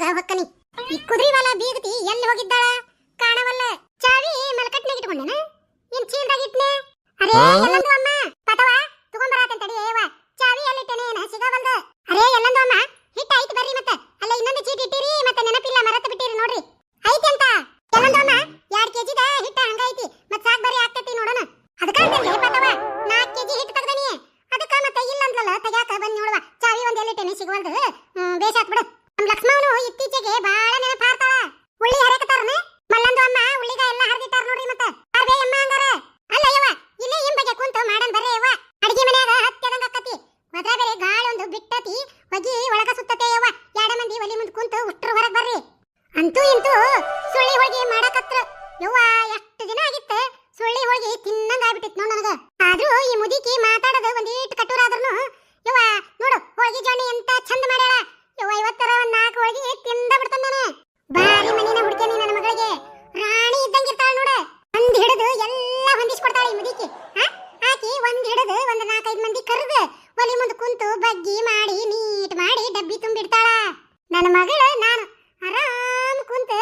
ತಗೊಂಡ್ ಹೊಕ್ಕನಿ. ಈ ಬೀಗತಿ ಎಲ್ಲಿ ಹೋಗಿದ್ದಾಳ? ಕಾಣವಲ್ಲ. ಚಾವಿ ಮಲ್ಕಟ್ನಾಗ ಇಟ್ಕೊಂಡೇನ? ಏನ್ ಚೀಲ್ದಾಗ ಇಟ್ನೆ? ಅರೇ ಎಲ್ಲಂದು ಅಮ್ಮ? ಪಟವ ತಗೊಂಬರಾತನ್ ತಡಿ ಏವ ಚಾವಿ ಎಲ್ಲಿಟ್ಟೇನೆ ಏನ ಸಿಗವಲ್ದು ಅರೇ ಎಲ್ಲಂದು ಅಮ್ಮ? ಹಿಟ್ಟ ಐತಿ ಬರ್ರಿ ಮತ್ತೆ. ಅಲ್ಲ ಇನ್ನೊಂದು ಚೀಟಿ ಇಟ್ಟಿರಿ ಮತ್ತೆ ನೆನಪಿಲ್ಲ ಮರತ ಬಿಟ್ಟಿರಿ ನೋಡ್ರಿ. ನನ್ನ ಮಗಳು ನಾನು ಆರಾಮ್ ಕುಂತು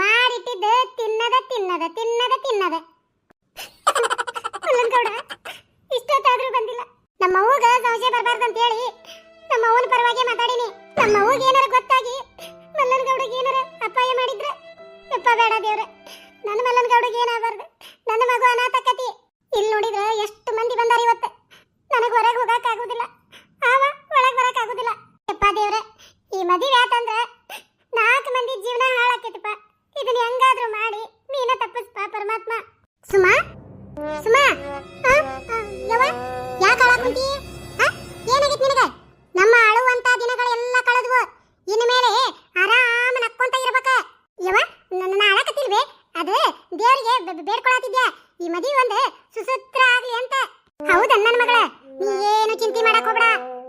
ಮಾಡಿಟ್ಟಿದ್ದು ತಿನ್ನದ ತಿನ್ನದ ತಿನ್ನದ ತಿನ್ನದ. ಗೌಡ, ಇಷ್ಟೊತ್ತಾದ್ರೂ ಬಂದಿಲ್ಲ. ನಮ್ಮ ಅವ್ವಗ ಸಂಶಯ ಬರಬಾರ್ದು ಅಂತ ಹೇಳಿ ನಮ್ಮ ಅವ್ವನ ಪರವಾಗಿ ಮಾತಾಡಿನಿ. ನಮ್ಮ ಅವ್ವಗ ಏನಾರ ಗೊತ್ತಾಗಿ ಮಲ್ಲನ್ ಗೌಡಗೆ ಏನಾರ ಅಪಾಯ ಮಾಡಿದ್ರೆ ಯಪ್ಪ ಬೇಡ ದೇವ್ರ. ನನ್ನ ಮಲ್ಲನ್ ಗೌಡಗೆ ಏನಾಗಬಾರ್ದು? ನನ್ನ ಮಗು ಅನಾಥಕತಿ. ಇಲ್ಲಿ ನೋಡಿದ್ರೆ ಎಷ್ಟು ಮಂದಿ ಬಂದಾರ ಇವತ್ತು. ನನಗೆ ಹೊರಗೆ ಹೋಗಕ್ಕಾಗೋದಿಲ್ಲ ಆವ, ಒಳಗೆ ಬರಕ್ಕಾಗೋದಿಲ್ಲ ಯಪ್ಪ ದೇವ್ರ. ಈ ಮದುವೆ ಆತಂದ್ರ ನಾಲ್ಕು ಮಂದಿ ಜೀವನ ಹಾಳಾಕೈತಿಪ್ಪ. ಇದನ್ನ ಹೆಂಗಾದ್ರೂ ಮಾಡಿ ನೀನ ತಪ್ಪಿಸ್ಪ ಪರಮಾತ್ಮ. ಸುಮಾ? ಸುಮಾ? ದಿನಗಳೆಲ್ಲ ಇನ್ನು ಆರಾಮ ನನ್ನ ಅದು ದೇವರಿಗೆ ಈ ಒಂದು ಸುಸೂತ್ರ ಆಗ್ಲಿ ಅಂತ. ಹೌದ ನನ್ನ ಮಗಳ? ನೀ ಏನು ಚಿಂತೆ ಮಾಡಕ್ ಹೋಗ್ಬೇಡ.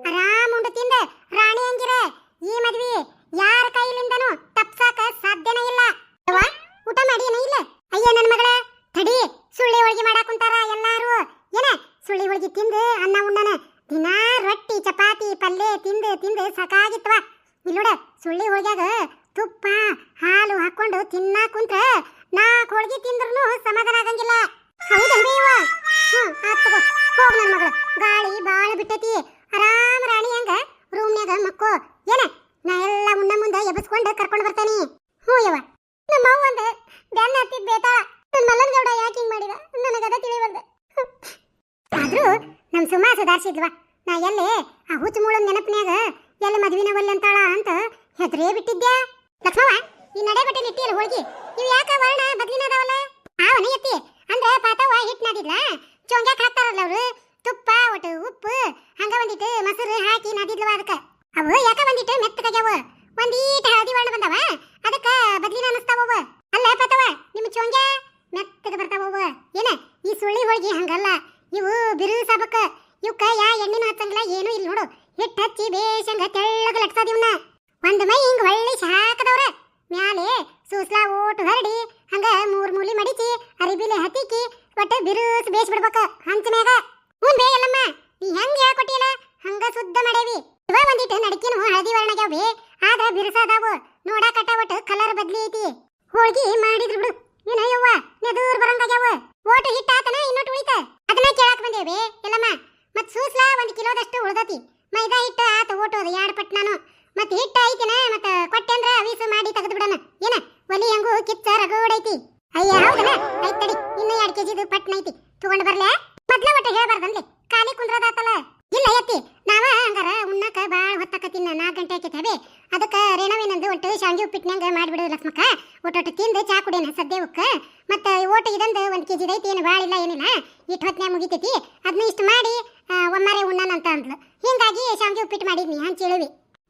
ಆರಾಮ್ ಉಂಡು ತಿಂದ ರಾಣಿ ಹಂಗಿರ ಈ ಮದ್ವಿ ಯಾರ ಕೈಲಿಂದನೂ ತಪ್ಸಾಕ ಸಾಧ್ಯನೇ ಇಲ್ಲ. ಯವ್ವ, ಊಟ ಮಾಡಿ ಇಲ್ಲ? ಅಯ್ಯ ನನ್ನ ಮಗಳ, ತಡಿ, ಸುಳ್ಳಿ ಹೋಳಿಗೆ ಮಾಡಾಕ ಕುಂತಾರ ಎಲ್ಲಾರು. ಏನ, ಸುಳ್ಳಿ ಹೋಳಿಗೆ ತಿಂದು ಅನ್ನ ಉಣ್ಣನ? ದಿನಾ ರೊಟ್ಟಿ, ಚಪಾತಿ ಪಲ್ಯ ತಿಂದು ತಿಂದು ಸಾಕಾಗಿತ್ವ? ಇಲ್ಲೋಡ ಸುಳ್ಳಿ ಹೋಗ್ಯಾಗ ತುಪ್ಪ, ಹಾಲು ಹಾಕೊಂಡು ತಿನ್ನಾ ಕುಂತ್ರ ನಾಲ್ಕು ಹೋಳಿಗೆ ತಿಂದ್ರೂ ಸಮಾಧಾನ ಆಗಂಗಿಲ್ಲ. ಹೌದಲ್ರಿ ಇವ ಹೋಗ್ ನನ್ ಮಗಳು. ಗಾಳಿ ಬಾಳ ಬಿಟ್ಟೈತಿ. ಆರಾಮ ರಾಣಿ ಹಂಗ ರೂಮ್ನ್ಯಾಗ ಮಕ್ಕೋ, ಏನ? ನಾ ಎಲ್ಲ ಮುನ್ನ ಮುಂದೆ ಎಬ್ಬಿಸ್ಕೊಂಡು ಕರ್ಕೊಂಡು ಬರ್ತಾನಿ. ಹ್ಞೂ ಯವ್ವ. ನಮ್ಮ ಅವ್ವ ಒಂದ್ ಬ್ಯಾನ್ ಹತ್ತಿದ್ ಬೇತಾಳ. ನನ್ನ ಮಲ್ಲನ್ ಗೌಡ ಯಾಕೆ ಹಿಂಗ್ ಮಾಡಿದ? ನನಗದ ತಿಳಿವಲ್ದು. ಆದ್ರೂ ನಮ್ಮ ಸುಮಾ ಸುಧಾರಿಸಿದ್ವಾ, ನಾ ಎಲ್ಲಿ ಆ ಹುಚ್ಚು ಮೂಳನ್ ನೆನಪಿನ್ಯಾಗ ಎಲ್ಲಿ ಮದ್ವಿನ ಒಲ್ಲೆ ಅಂತಾಳ ಅಂತ ಹೆದ್ರೇ ಬಿಟ್ಟಿದ್ದೆ ಲಕ್ಷ್ಮವ ಈ ನಡೆ ಬಟ್ಟೆ ಇಟ್ಟಿಯಲ್ಲ ಹೋಳ್ಗಿ, ಇವ್ ಯಾಕ ವರ್ಣ ಆ ರೀತಿ ಎತ್ತಿ, ಅಂದ್ರೆ ಪಾತವ್ವ ಹಿಟ್ ನಾದಿದ್ಲ? ಚೊಂಗ್ಯಾಕ್ ಹಾಕ್ತಾರಲ್ಲ ಅವ್ರು. ತುಪ್ಪ, ಒಟ್ಟು ಉಪ್ಪು, ಹಂಗ ಒಂದಿಟ್ಟು ಮೊಸರು ಹಾಕಿ ನಾದಿದ್ಲವ ಅದಕ್ಕೆ. ಅವು ಯಾಕ ಒಂದಿಟ್ಟು ಮೆತ್ತಗಾಗ್ಯಾವ ಒಂದೀಟ್ ಹಳದಿ ಬಣ್ಣ ಬಂದವ, ಅದಕ್ಕ ಬದ್ಲಿನ ಅನಸ್ತಾವವ ಅಲ್ಲ ಪತವ ನಿಮ್ ಚೊಂಗ್ಯಾ? ಮೆತ್ತಗ ಬರ್ತಾವವ ಏನ, ಈ ಸುಳ್ಳಿ ಹೋಳಿಗೆ ಹಂಗಲ್ಲ ಇವು ಬಿರು ಸಾಬಕ್ಕ ಇವಕ್ಕ ಯಾ ಎಣ್ಣಿನ ಹಚ್ಚಂಗಿಲ್ಲ ಏನೂ ಇಲ್ಲ ನೋಡು ಹಿಟ್ಟು ಹಚ್ಚಿ ಬೇಷಂಗ ತೆಳ್ಳಗ ಲಟ್ಸದ ಇವನ್ನ ಒಂದ್ ಮೈ ಹಿಂಗ್ ಒಳ್ಳೆ ಶಾಕದವ್ರ ಮ್ಯಾಲೆ ಸೂಸ್ಲಾ ಓಟು ಹರಡಿ ಹಂಗ ಮೂರ್ ಮೂಲಿ ಮಡಿಚಿ ಅರಿಬಿಲೆ ಹತ್ತಿಕ್ಕಿ ಒಟ್ಟ ಬಿರುಸ್ ಬೇಸ್ ಬಿಡ್ಬೇಕ ಹಂಚ ಮ್ಯಾಗ ಹ್ಞೂನ್ ಬೇ ಎಲ್ಲಮ್ಮ ನೀ ಹೆಂಗ್ ಹೇಳ್ಕೊಟ್ಟಿಯಲ್ಲ ಹಂಗ ಶುದ್ಧ ಮಾಡೇವಿ ಇವ ಒಂದಿಟ್ಟು ನಡಕಿನ ಹಳದಿ ವರ್ಣಗ್ಯಾವ ಬೇ ಆದ್ರ ಬಿರುಸಾದಾವು ನೋಡಾಕಟ ಒಟ್ಟು ಕಲರ್ ಬದ್ಲಿ ಐತಿ ಹೋಳ್ಗಿ ಮಾಡಿದ್ರು ಬಿಡು ಏನ ಯವ್ವ ನೆದೂರ್ ಬರಂಗಾಗ್ಯಾವ ಓಟು ಹಿಟ್ಟಾತನ ಇನ್ನೊಟ್ಟು ಉಳಿತ ಅದನ್ನ ಕೇಳಾಕ್ ಬಂದೇವೆ ಎಲ್ಲಮ್ಮ ಮತ್ ಸೂಸ್ಲಾ ಒಂದ್ ಕಿಲೋದಷ್ಟು ಉಳ್ದತಿ ಮೈದಾ ಹಿಟ್ಟು ಆತ ಓಟೋದು ಎರಡು ಪಟ್ ನಾನು. ಮತ್ತೆ ಹಿಟ್ಟ ಐತಿನ, ಮತ್ತೆ ಕೊಟ್ಟೆ ಅಂದ್ರ ಅವೀಸು ಮಾಡಿ ತೆಗೆದು ಬಿಡಣ ಏನ? ಒಲಿ ಹೆಂಗು ಕಿಚ್ಚ ರಗೋಡೈತಿ ಅಯ್ಯ, ಹೌದನ? ಐತ್ ತಡಿ, ಇನ್ನು ಎರಡು ಕೆಜಿದು ಪಟ್ನ ಐತಿ. ತಗೊಂಡ್ ಬರ್ಲೆ? ಮೊದ್ಲ ಒಟ್ಟು ಹೇಳ್ಬಾರ್ದನ್ಲಿ ಖಾಲಿ ಕುಂದ್ರದಾತಲ್ಲ? ಇಲ್ಲ ಎತ್ತಿ ನಾವ ಹಂಗಾರ ಬಾಳ ಹೊತ್ತಕತ್ತಿನ ನಾಲ್ಕು ಗಂಟೆ ಆಕೈತಿ ಹಬೆ ಅದಕ್ಕ ರೇಣವೇನಂದು ಒಟ್ಟು ಶಾಂಗಿ ಉಪ್ಪಿಟ್ನ್ಯಾಂಗ ಮಾಡಿಬಿಡು ಲಕ್ಷ್ಮಕ್ಕ. ಒಟ್ಟೊಟ್ಟು ತಿಂದು ಚಾ ಕುಡಿಯನ ಸದ್ಯವಕ್ಕ ಮತ್ತ ಓಟ ಇದಂದು ಒಂದು ಐತಿ, ಏನು ಭಾಳ ಇಲ್ಲ, ಏನಿಲ್ಲ. ಇಟ್ಟು ಹೊತ್ನ್ಯಾಗ ಮುಗಿತೈತಿ. ಅದನ್ನ ಇಷ್ಟು ಮಾಡಿ ಒಮ್ಮಾರೆ ಉಣ್ಣ ಅಂತ ಅಂದ್ಲು. ಹಿಂಗಾಗಿ ಶಾಮ್ಗೆ ಉಪ್ಪಿಟ್ಟು ಮಾಡಿದ್ನಿ ಹೇಳುವಿ.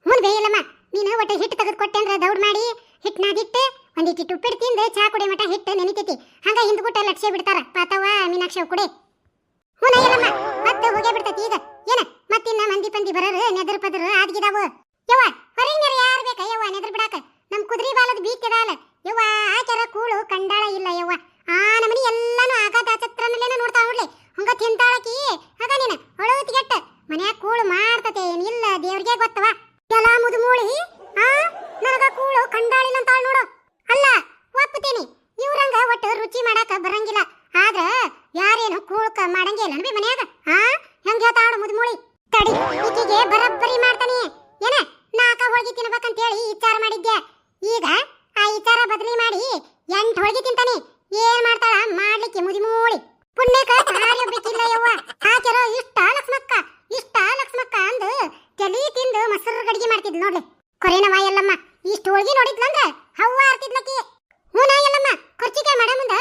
ಮುಂದೆ ಇಲ್ಲಮ್ಮ ನೀನು ಒಟ್ಟು ಹಿಟ್ಟು ತೆಗೆದು ಕೊಟ್ಟೆ ಅಂದ್ರೆ ದೌಡ್ ಮಾಡಿ ಹಿಟ್ಟು ನಾದಿಟ್ಟು ಒಂದಿಟ್ಟು ಉಪ್ಪಿಟ್ಟು ತಿಂದು ಚಾ ಕುಡಿ ಮಟ ಹಿಟ್ಟು ನೆನಿತೈತಿ. ಹಂಗ ಹಿಂದ್ಗುಟ್ಟ ಲಕ್ಷ ಬಿಡ್ತಾರ. ಪಾತವ ಮೀನಾಕ್ಷ ಕುಡಿ. ಹ್ಞೂ ಇಲ್ಲಮ್ಮ ಮತ್ತೆ ಹೋಗೇ ಬಿಡ್ತೈತಿ ಈಗ. ಏನ, ಮತ್ತಿನ್ನ ಮಂದಿ ಪಂದಿ ಬರರು, ನೆದರ್ ಪದರು, ಆದ್ಗಿದಾವು. ಯವ್ವ ಹೊರಗಿನ ಯಾರು ಬೇಕ? ಯವ್ವ, ನೆದರ್ ಬಿಡಾಕ. ನಮ್ ಕುದ್ರಿ ಬಾಲದ ಬೀತಿದಾಲ ಯವ್ವ, ಆಚಾರ ಕೂಳು ಕಂಡಾಳ ಇಲ್ಲ ಯವ್ವ. ಆ ನಮನಿ ಎಲ್ಲಾನು ಆಗಾದ ಛತ್ರನಲ್ಲೇನ ಮುದ್ಮೂಳಿ ತಡಿ, ಈಕೆಗೆ ಬರಬ್ಬರಿ ಮಾಡ್ತಾನೆ. ಏನ, ನಾಕ ಹೋಳಿಗೆ ತಿನ್ಬೇಕಂತ ಹೇಳಿ ವಿಚಾರ ಮಾಡಿದ್ದೆ ಈಗ ಆ ವಿಚಾರ ಬದಲಿ ಮಾಡಿ ಎಂಟು ಹೋಳಿಗೆ ತಿಂತಾನೆ. ಏನ್ ಮಾಡ್ತಾಳ? ಮಾಡ್ಲಿಕ್ಕೆ ಮುದಿಮೂಳಿ ಪುಣ್ಯಕ ಸಾರಿಯೊಬ್ಬೇಕಿಲ್ಲ ಯವ್ವ. ಹಾಕಿರೋ ಇಷ್ಟ ಲಕ್ಷ್ಮಕ್ಕ ಇಷ್ಟ ಲಕ್ಷ್ಮಕ್ಕ ಅಂದು ಚಲಿ ತಿಂದು ಮೊಸರು ಗಡಿಗೆ ಮಾಡ್ತಿದ್ ನೋಡ್ಲಿ. ಕೊರೇನವ ಎಲ್ಲಮ್ಮ, ಇಷ್ಟು ಹೋಳಿಗೆ ನೋಡಿದ್ಲಂದ್ರ ಹವ್ವ ಆರ್ತಿದ್ಲಕ್ಕಿ ಹೂನ ಎಲ್ಲಮ್ಮ, ಕೊರ್ಚಿಕಾಯಿ ಮಾಡ ಮುಂದ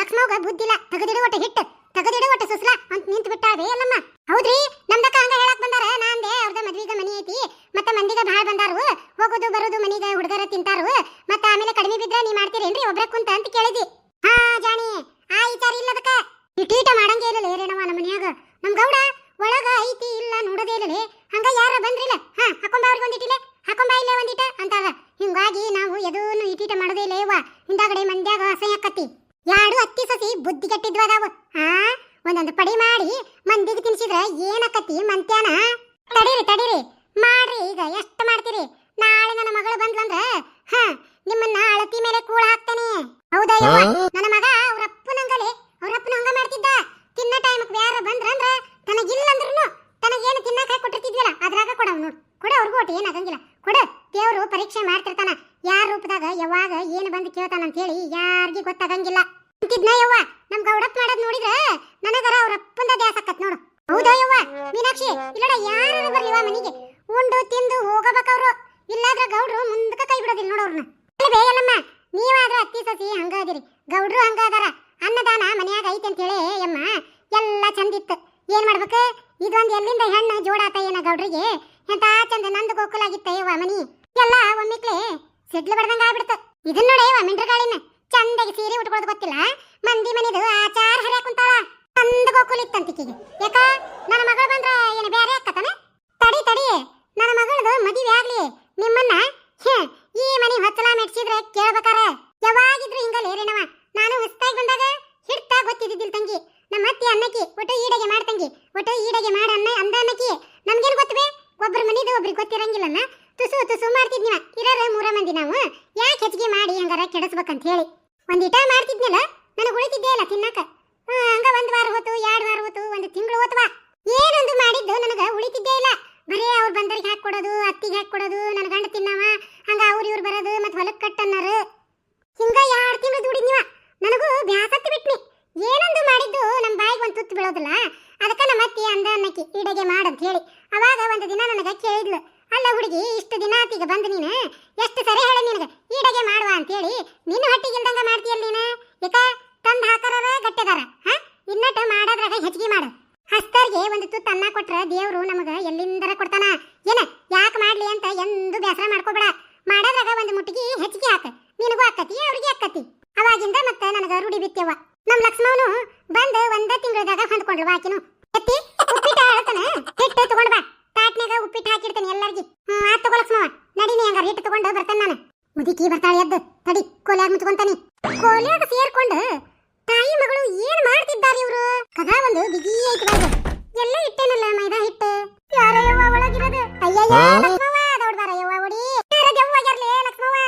ಲಕ್ಷ್ಮವ್ಗ ಬುದ್ಧಿಲ್ಲ, ತೆಗೆದಿಡು ಹಿಟ್ಟು. ತಗದಿಡು ಒಟ್ಟ ಸುಸ್ಲ ಅಂತ ನಿಂತ ಬಿಟ್ಟಾವೆ ಎಲ್ಲಮ್ಮ ಹೌದ್ರಿ? ನಮ್ದಕ್ಕ ಹಂಗ ಹೇಳಕ್ ಬಂದಾರ. ನಾಂದೆ ಅವ್ರದ ಮದ್ವಿಗ ಮನಿ ಐತಿ, ಮತ್ತ ಮಂದಿಗ ಭಾಳ ಬಂದಾರು. ಹೋಗೋದು, ಬರೋದು, ಮನಿಗ ಹುಡುಗರ ತಿಂತಾರು. ಮತ್ತ ಆಮೇಲೆ ಕಡಿಮೆ ಬಿದ್ರ ನೀ ಮಾಡ್ತೀರೇನ್ರಿ ಒಬ್ರ ಕುಂತ ಅಂತ ಕೇಳಿದಿ ಹಾ, ಜಾಣಿ. ಆ ವಿಚಾರ ಇಲ್ಲದಕ್ಕ ಇಟೀಟ ಮಾಡಂಗೇ ಇಲ್ಲ ರೇಣವ ನಮ್ಮ ಮನ್ಯಾಗ. ನಮ್ ಗೌಡ ಒಳಗ ಐತಿ ಇಲ್ಲ ನೋಡದೇ ಇಲ್ಲ ಹಂಗ ಯಾರ ಬಂದ್ರಿಲ್ಲ. ಹಾ, ಹಾಕೊಂಬ ಅವ್ರಿಗೆ ಒಂದಿಟ್ಟಿಲೆ ಹಾಕೊಂಬ ಇಲ್ಲೇ ಒಂದಿಟ ಅಂತಾವ ಹಿಂಗಾಗಿ ನಾವು ಎದೂನು ಇಟೀಟ ಮಾಡೋದೇ ಇಲ್ಲ ಯವ್ವ ಹಿಂದಾಗಡೆ ಮಂದ್ಯಾಗ ಅಸಹ್ಯ ಯಾಡು ಅತ್ತಿ ಸಸಿ ಬುದ್ಧಿ ಕೆಟ್ಟಿದ್ವ ಅದಾವ. ಹಾ ಒಂದೊಂದು ಪಡಿ ಮಾಡಿ ಮಂದಿಗೆ ತಿನ್ಸಿದ್ರ ಏನಕತಿ ಮಂತ್ಯಾನ? ತಡೀರಿ ತಡೀರಿ. ಮಾಡ್ರಿ ಈಗ ಎಷ್ಟು ಮಾಡ್ತೀರಿ? ನಾಳೆ ನನ್ನ ಮಗಳು ಬಂದ್ಲಂದ್ರ ಹ ನಿಮ್ಮನ್ನ ಅಳತಿ ಮೇಲೆ ಕೂಳ ಹಾಕ್ತೇನೆ. ಹೌದಾ ನನ್ನ ಮಗ ಅವರಪ್ಪನ ಅಪ್ಪನಂಗಲೆ ಅವ್ರ ಅಪ್ಪನ ಹಂಗ ಮಾಡ್ತಿದ್ದ ತಿನ್ನ ಟೈಮ್ಗೆ ಯಾರ ಬಂದ್ರಂದ್ರ ತನಗಿಲ್ಲ ಅಂದ್ರೂ ತನಗೇನು ತಿನ್ನಕ ಕೊಟ್ಟಿರ್ತಿದ್ವಲ್ಲ ಅದ್ರಾಗ ಕೊಡವ್ ನೋಡು ಕೊಡ ಅವ್ರಿಗೂ ಒಟ್ಟು ಏನ್ ಆಗಂಗಿಲ್ಲ ಕೊಡ ದೇವ್ರು ಪರೀಕ್ಷೆ ಮಾಡ್ತಿರ್ತಾನ ಯಾರ ರೂಪದಾಗ ಯಾವಾಗ ಏನು ಬಂದು ಕೇಳ್ತಾನ ಅಂತ ಹೇಳಿ ಯಾರಿಗೂ ಗೊತ್ತಾಗಂಗಿಲ್ಲ ಅಂತಿದ್ನ ಯವ್ವ ನಮ್ ಗೌಡಪ್ಪ ಮಾಡೋದ್ ನೋಡಿದ್ರ ನನಗರ ಅವ್ರ ಅಪ್ಪಂದ ದ್ಯಾಸ ಆಕತ್ ನೋಡು ಹೌದಾ ಯವ್ವ ಮೀನಾಕ್ಷಿ ಇಲ್ಲಡ ಯಾರು ಬರ್ಲಿವ ಮನಿಗೆ. ಉಂಡು, ತಿಂದು ಹೋಗಬೇಕವ್ರು. ಇಲ್ಲಾದ್ರ ಗೌಡ್ರು ಮುಂದಕ್ಕೆ ಕೈ ಬಿಡೋದಿಲ್ಲ ನೋಡೋರ್ನ ಅಲ್ಲವೇ ಅಲ್ಲಮ್ಮ ನೀವಾದ್ರೂ ಅತ್ತಿ ಸಸಿ ಹಂಗಾದಿರಿ ಗೌಡ್ರು ಹಂಗಾದಾರ ಅನ್ನದಾನ ಮನ್ಯಾಗ ಐತೆ ಅಂತ ಹೇಳಿ, ಯಮ್ಮ. ಎಲ್ಲ ಚಂದಿತ್ತು ಏನ್ ಮಾಡ್ಬೇಕು? ಇದೊಂದ್ ಎಲ್ಲಿಂದ ಹೆಣ್ಣು ಜೋಡಾತ ಏನ ಗೌಡ್ರಿಗೆ? ಎಂತ ಚಂದ ನಂದು ಗೋಕುಲಾಗಿತ್ತ ಯವ್ವ ಮನಿ. ಎಲ್ಲ ಒಮ್ಮಿಕ್ಲೆ ಸಿಡ್ಲು ಬಡ್ದಂಗ ಆಗ್ಬಿಡ್ತು. ಇದನ್ನ ನೋಡಿ ಯವ್ವ ಮಿಂಡ್ರಗಾಳಿನ. ಚಂದಾಗಿ ಸೀರೆ ಉಟ್ಕೊಳ್ಳೋದು ಗೊತ್ತಿಲ್ಲ? ಮಂದಿ ಮನಿದು ಆಚಾರ ಹರಿಯಾಕ ಕುಂತಾಳ. ಚಂದ ಗೋಕುಲ್ ಯಾಕ? ನನ್ನ ಮಗಳು ಬಂದ್ರೆ ಏನು ಬೇರೆ ಅಕ್ಕತನ ತಡಿ ತಡಿ. ನನ್ನ ಮಗಳದು ಮದುವೆ ಆಗ್ಲಿ. ನಿಮ್ಮನ್ನ ಈ ಮನೆ ಹೊತ್ತಲ ಮೆಡ್ಸಿದ್ರೆ ಕೇಳ್ಬೇಕಾರ. ಯಾವಾಗಿದ್ರು ಹಿಂಗಲ್ಲ ನಾನು ಹೊಸ್ತಾಗಿ ಬಂದಾಗ ಹಿಡ್ತಾ ಗೊತ್ತಿದ್ದಿದ್ದಿಲ್ಲ ತಂಗಿ. ನಮ್ಮ ಅತ್ತಿ ಅನ್ನಕ್ಕಿ, ಒಟ್ಟು ಮಾಡ ತಂಗಿ. ಒಟ್ಟು ಈಡಗೆ ಮಾಡ ಅನ್ನ ಅಂದ ಅನ್ನಕ್ಕಿ. ನಮ್ಗೇನ್ ಗೊತ್ತವೆ? ಒಬ್ರ ಮನಿದು ಒಬ್ರಿಗೆ ಗೊತ್ತಿರಂಗಿಲ್ಲನ? ತುಸು ತುಸು ಮಾಡ್ತಿದ್ನಿವ ಇರೋರು ಮೂರ ಮಂದಿ ನಾವು. ಯಾಕೆ ಹೆಚ್ಚಿಗೆ ಮಾಡಿ ಹಂಗಾರ ಕೆಡಿಸ್ಬೇಕಂತ ಹೇಳಿ. ಒಂದಿಟ ಮಾಡ್ತಿದ್ನಲ್ಲ? ನನಗೆ ಉಳಿತಿದ್ದೇ ಇಲ್ಲ ತಿನ್ನಕ ಹಾ, ಹಂಗ ಒಂದ್ ವಾರ ಹೋತು ಎರಡ್ ವಾರ ಹೋತು ಒಂದು ತಿಂಗಳು ಹೋತವ ಏನೊಂದು ಮಾಡಿದ್ದು ನನಗ ಉಳಿತಿದ್ದೇ ಇಲ್ಲ ಬರೇ ಅವ್ರು ಬಂದರಿಗೆ ಹಾಕಿ ಕೊಡೋದು ಅತ್ತಿಗೆ ಹಾಕಿ ಕೊಡೋದು ನನ್ನ ಗಂಡ ತಿನ್ನವ ಹಂಗ ಅವ್ರ ಇವ್ರು ಬರೋದು ಮತ್ತೆ ಹೊಲಕ್ಕೆ ಕಟ್ಟನ್ನಾರು ಹಿಂಗ ಎರಡು ತಿಂಗಳು ದುಡಿದ್ನಿವ ನನಗೂ ಬ್ಯಾಸತ್ತು ಬಿಟ್ನಿ ಏನೊಂದು ಮಾಡಿದ್ದು ನಮ್ಮ ಬಾಯಿಗೆ ಒಂದು ತುತ್ತು ಬೀಳೋದಿಲ್ಲ ಅದಕ್ಕೆ ನಮ್ಮ ಅಂದ ಅಂತ ಮಾಡಂತ ಹೇಳಿ. ಅವಾಗ ಒಂದು ದಿನ ನನಗೆ ಕೇಳಿದ್ಲು ಅಲ್ಲ ಹುಡುಗಿ, ಇಷ್ಟು ದಿನ ಆತೀಗ ಬಂದು ನೀನು, ಎಷ್ಟು ಸರಿ ಹೇಳ ನಿನಗೆ ಈಡಗೆ ಮಾಡುವ ಅಂತೇಳಿ ನಿನ್ನ ಹೊಟ್ಟಿಗಿಲ್ದಂಗ ಮಾಡ್ತೀಯಲ್ಲ ನೀನು? ಯಾಕ ತಂದು ಹಾಕರ ಗಟ್ಟೆದಾರ, ಹಾ? ಇನ್ನಟ್ಟು ಮಾಡೋದ್ರಾಗ ಹೆಚ್ಚಿಗೆ ಮಾಡು. ಹಸ್ತರಿಗೆ ಒಂದು ತುತ್ತು ಅನ್ನ ಕೊಟ್ರ ದೇವರು ನಮಗೆ ಎಲ್ಲಿಂದರ ಕೊಡ್ತಾನ? ಏನ ಯಾಕೆ ಮಾಡ್ಲಿ ಅಂತ ಎಂದು ಬೇಸರ ಮಾಡ್ಕೋಬೇಡ ಮಾಡೋದ್ರಾಗ ಒಂದು ಮುಟ್ಟಿಗೆ ಹೆಚ್ಚಿಗೆ ಹಾಕ ನಿನಗೂ ಆಕತಿ ಅವ್ರಿಗೆ ಆಕತಿ ಅವಾಗಿಂದ ಮತ್ತೆ ನನಗ ರೂಢಿ ಬಿತ್ತೇವ ನಮ್ ಲಕ್ಷ್ಮವನು ಬಂದ್ ಒಂದ ತಿಂಗಳದಾಗ ಹೊಂದ್ಕೊಂಡ್ಲು ಆಕಿನು ಎತ್ತಿ ಉಪ್ಪಿಟ್ಟು ಆಳತನ ಹಿಟ್ಟು ತಗೊಂಡ್ ಬಾ ತಾಟ್ನಾಗ ಉಪ್ಪಿಟ್ಟು ಹಾಕಿಡ್ತೇನೆ ಎಲ್ಲರಿಗಿ ಹ್ಮ್ ಆತ್ ತಗೋ ಲಕ್ಷ್ಮವ ನಡೀನಿ ಹಂಗಾರ ಹಿಟ್ಟು ನಾನು. ಮುದುಕಿ ಬರ್ತಾಳೆ ಎದ್ದು. ತಡಿ ಕೋಲ್ಯಾಗ ಮುಚ್ಕೊಂತಾನೆ. ಕೋಲ್ಯಾಗ ಸೇರ್ಕೊಂಡು ತಾಯಿ ಮಗಳು ಏನ್ ಮಾಡ್ತಿದ್ದಾರೆ ಇವರು? ಕದಾ ಒಂದು ಬಿಗಿ ಐತಿ ಬಾಯ್ದು ಎಲ್ಲ ಇಟ್ಟೇನಲ್ಲ ಮೈದಾ ಹಿಟ್ಟು? ಯಾರೋ ಯವ್ವ ಒಳಗಿರೋದು? ಅಯ್ಯಯ್ಯ ಲಕ್ಷ್ಮವ್ವ ದೌಡ್ ಬಾರ ಯವ್ವ ಒಡಿ ಯಾರ ದೆವ್ವ ಆಗ್ಯಾರ್ಲೆ ಲಕ್ಷ್ಮವ್ವ?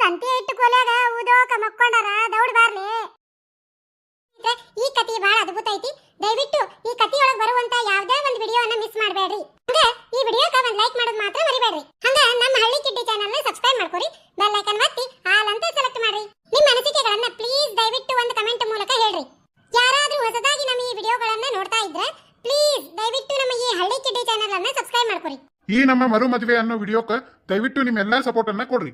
ಸಂತೆ ಇಟ್ಟು ಕೋಲ್ಯಾಗ ಊದೋಕ ಮಕ್ಕೊಂಡಾರ ದೌಡ್ ಬಾರ್ಲಿ. ಈ ಕತಿ ಬಹಳ ಅದ್ಭುತ ಐತಿ. ದಯವಿಟ್ಟು ಈ ಕತಿಯೊಳಗೆ ಬರುವಂತ ಯಾವುದೇ ಒಂದು ವಿಡಿಯೋನ ಮಿಸ್ ಮಾಡಬೇಡ್ರಿ. ಹಂಗ ಈ ವಿಡಿಯೋಕ ಒಂದು ಲೈಕ್ ಮಾಡೋದು ಮಾತ್ರ ಮರಿಬೇಡ್ರಿ. ಹಳ್ಳಿ ಕಿಡ್ಡಿ ಚಾನೆಲ್ನ ಸಬ್ಸ್ಕ್ರೈಬ್ ಮಾಡ್ಕೊರಿ. ಬೆಲ್ ಐಕನ್ ಒತ್ತಿ ಆಲ್ ಅಂತ ಸೆಲೆಕ್ಟ್ ಮಾಡ್ರಿ. ನಿಮ್ಮ ಅನಿಸಿಕೆಗಳನ್ನ ಪ್ಲೀಸ್ ದಯವಿಟ್ಟು ಒಂದು ಕಮೆಂಟ್ ಮೂಲಕ ಹೇಳ್ರಿ. ಯಾರಾದರೂ ಹೊಸದಾಗಿ ನಮ್ಮ ಈ ವಿಡಿಯೋಗಳನ್ನ ನೋಡ್ತಾ ಇದ್ರೆ ಪ್ಲೀಸ್ ದಯವಿಟ್ಟು ನಮ್ಮ ಈ ಹಳ್ಳಿ ಕಿಡ್ಡಿ ಚಾನೆಲ್ ಅನ್ನ ಸಬ್ಸ್ಕ್ರೈಬ್ ಮಾಡ್ಕೊರಿ. ಈ ನಮ್ಮ ಮರು ಮದುವೆ ಅನ್ನೋ ವಿಡಿಯೋಕ್ಕೆ ದಯವಿಟ್ಟು ನಿಮ್ಮೆಲ್ಲಾ ಸಪೋರ್ಟ್ ಅನ್ನ ಕೊಡ್ರಿ.